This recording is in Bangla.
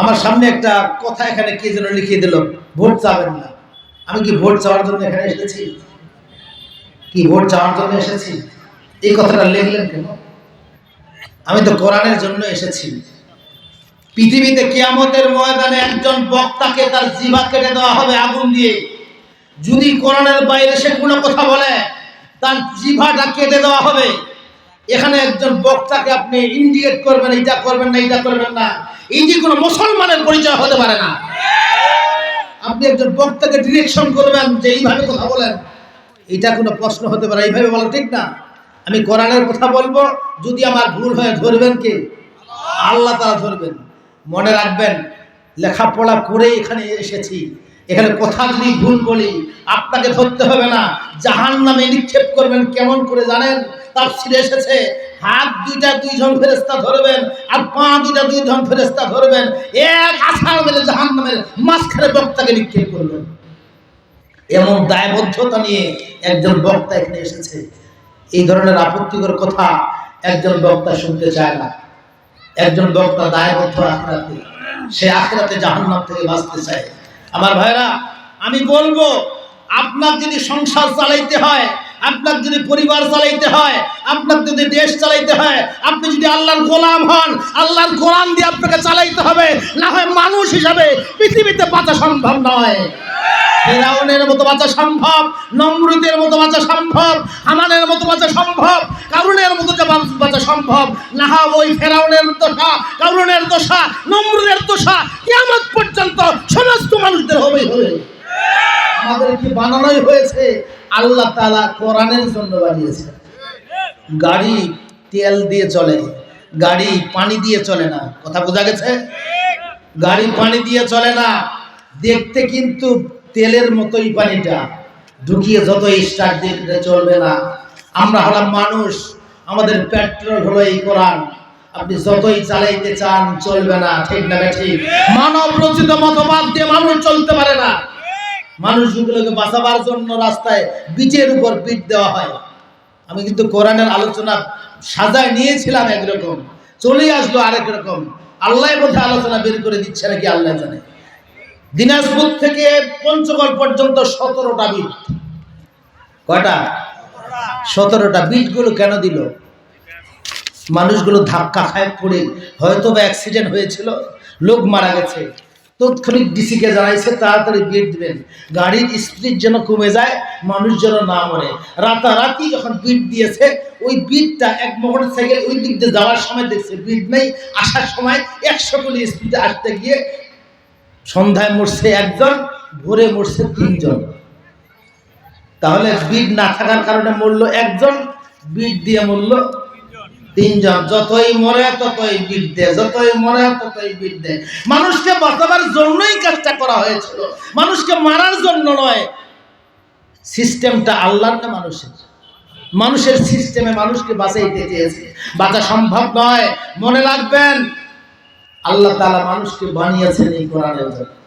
আমার সামনে একটা কথা এখানে কে যেন লিখিয়ে দিল, ভোট চাবেন না। আমি কি ভোট চাওয়ার জন্য এখানে এসেছি? কি ভোট চাওয়ার জন্য এসেছি? এই কথাটা লিখলেন কেন? আমি তো কোরআনের জন্য এসেছি। পৃথিবীতে কিয়ামতের ময়দানে একজন বক্তাকে তার জিভা কেটে দেওয়া হবে আগুন দিয়ে। যদি কোরআনের বাইরে সে কোনো কথা বলে, তার জিভাটা কেটে দেওয়া হবে। এখানে একজন বক্তাকে আপনি ইন্ডিকেট করবেন এইটা করবেন না এইটা করবেন না। যে কোনো মুসলমানের পরিচয় হতে পারে না। আপনি একজন বক্তাকে ডিরেকশন করবেন যে এইভাবে কথা বলেন। এটা কোনো প্রশ্ন হতে পারে, এইভাবে বলা ঠিক না। আমি কোরআনের কথা বলব, যদি আমার ভুল হয়ে ধরবেন কে? আল্লাহ তারা ধরবেন। মনে রাখবেন, লেখাপড়া করে এখানে এসেছি। এখানে কথা যদি ভুল বলি, আপনাকে ধরতে হবে না। জাহান নামে নিক্ষেপ করবেন কেমন করে জানেন? তার এসেছে, হাত দুইটা দুইজন ফেরেস্তা ধরবেন আর পা দুইটা দুইজন ফেরেস্তা ধরবেন। এক আশার মেলে জাহান নামের মাঝখানে বক্তাকে নিক্ষেপ করবেন। এমন দায়বদ্ধতা নিয়ে একজন বক্তা এখানে এসেছে। এই ধরনের আপত্তিকর কথা একজন বক্তা শুনতে চায় না। একজন বক্তা দায়বদ্ধ আখরাতে সে আখরাতে জাহান্নাম থেকে বাঁচতে চায়। আমার ভাইরা আমি বলব, আপনার যদি সংসার চালাইতে হয়, আপনার যদি পরিবার চালাইতে হয়, আপনার যদি দেশ চালাইতে হয়, আপনি যদি আল্লাহর গোলাম হন, আল্লাহর গোলাম দিয়ে আপনাকে চালাইতে হবে, না হয় মানুষ হিসাবে পৃথিবীতে বাঁচা সম্ভব নয়। ফেরাউনের মতো বাঁচা সম্ভব, নমরুদের মতো বাঁচা সম্ভব, হামানের মতো বাঁচা সম্ভব, কারুনের মতো বাঁচা সম্ভব, না ওই ফেরাউনের দোষা কারুনের দোষা নমরুদের দোষা কিয়ামত পর্যন্ত সমস্ত মানুষদের হবেই হবে আমাদের কি বানানোই হয়েছে, আল্লাহ তাআলা কোরআনের জন্য বানিয়েছে। গাড়ি তেল দিয়ে চলে, গাড়ি পানি দিয়ে চলে না। কথা বোঝা গেছে? গাড়ি পানি দিয়ে চলে না। দেখতে কিন্তু তেলের মতোই পানিটা। ঢুকিয়ে যত স্টার্ট দিতে চলবে না। আমরা হলাম মানুষ, আমাদের পেট্রোল হলো এই কোরআন। আপনি যতই চালাইতে চান, চলবে না, ঠিক না ঠিক মানব রচিত মতবাদ দিয়ে মানুষ চলতে পারে না। মানুষগুলোকে বাঁচাবার জন্য রাস্তায় বিচের উপর পিট দেওয়া হয়। আমি কিন্তু কোরআনের আলোচনা সাজায় নিয়েছিলাম একরকম। চলে আসলো আরেক রকম। আল্লাহ বোধহয় আলোচনা বের করে দিচ্ছে নাকি আল্লাহ জানে। দিনাজপুর থেকে পঞ্চগড় পর্যন্ত সতেরোটা বিট। কয়টা? সতেরোটা। বিটগুলো কেন দিল? মানুষগুলো ধাক্কা খায় পড়ে। হয়তো বা অ্যাক্সিডেন্ট হয়েছিল, লোক মারা গেছে। তৎক্ষণিক ডিসিকে জানাইছে, তাড়াতাড়ি বিট দিবেন। গাড়ির স্পিড যেন কমে যায়, মানুষ যেন না মরে। রাতারাতি যখন বিট দিয়েছে, ওই বিটটা এক মোটর সাইকেল ওই দিক দিয়ে যাওয়ার সময় দেখছে বিট নেই। আসার সময় একশো কিলো স্পিডে আসতে গিয়ে সন্ধ্যায় মরছে একজন, ভোরে মরছে তিনজন। তাহলে বিট না থাকার কারণে মরলো একজন বিট দিয়ে মরলো তিনজন, যতই মরে, ততই বিট দেয় যতই মরে, ততই বিট দেয় মানুষকে বাঁচাবার জন্যই কাজটা করা হয়েছিল। মানুষকে মারার জন্য নয়, সিস্টেমটা আল্লাহর না মানুষের? মানুষের সিস্টেমে মানুষকে বাঁচাইতে চেয়েছে। বাঁচা সম্ভব নয়, মনে রাখবেন, আল্লাহ তাআলা মানুষকে বানিয়েছেন এই কোরআনের জন্য।